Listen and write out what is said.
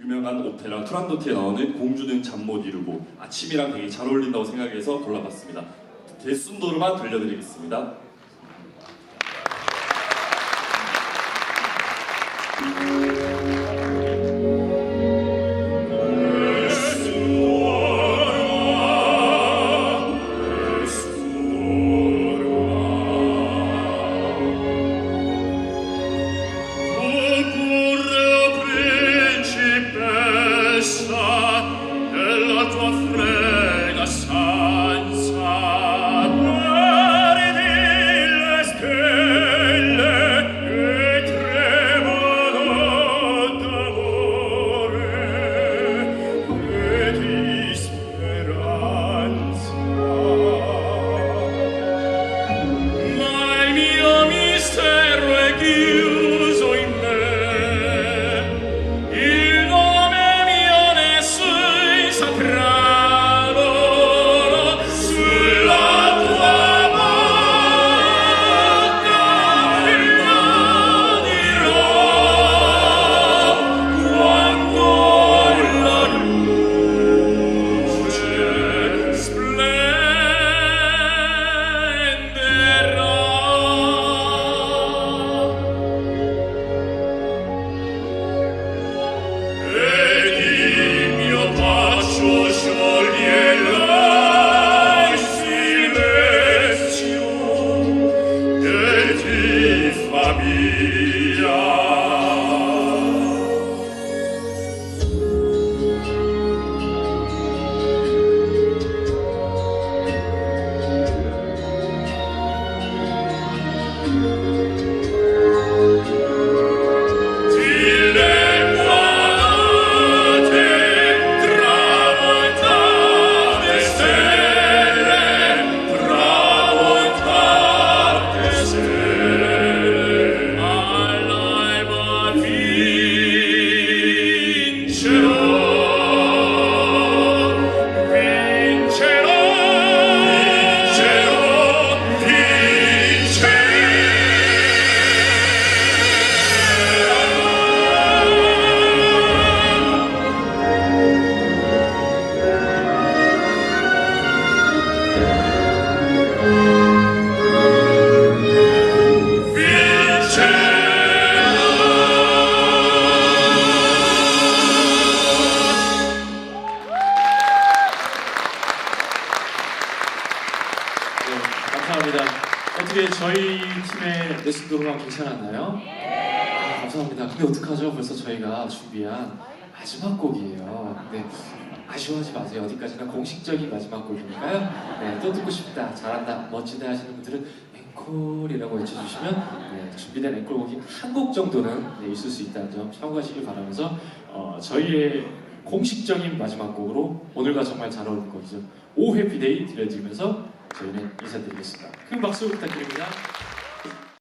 유명한 오페라 투란도트에 나오는 공주는 잠 못 이루고 아침이랑 되게 잘 어울린다고 생각해서 골라봤습니다. 데순도르만 들려드리겠습니다. tua fredda 어떻게 저희 팀의 레슨 도로가 괜찮았나요? 아, 감사합니다. 근데 어떡하죠? 벌써 저희가 준비한 마지막 곡이에요. 네, 아쉬워하지 마세요. 어디까지나 공식적인 마지막 곡이니까요. 네, 또 듣고 싶다, 잘한다, 멋지다 하시는 분들은 앵콜이라고 외쳐주시면 네, 준비된 앵콜곡이 한 곡 정도는 네, 있을 수 있다는 점 참고하시길 바라면서 어, 저희의 공식적인 마지막 곡으로 오늘과 정말 잘 어울리는 곡이죠. 오 해피데이 들려드리면서 저희는 인사드리겠습니다. 큰 박수 부탁드립니다.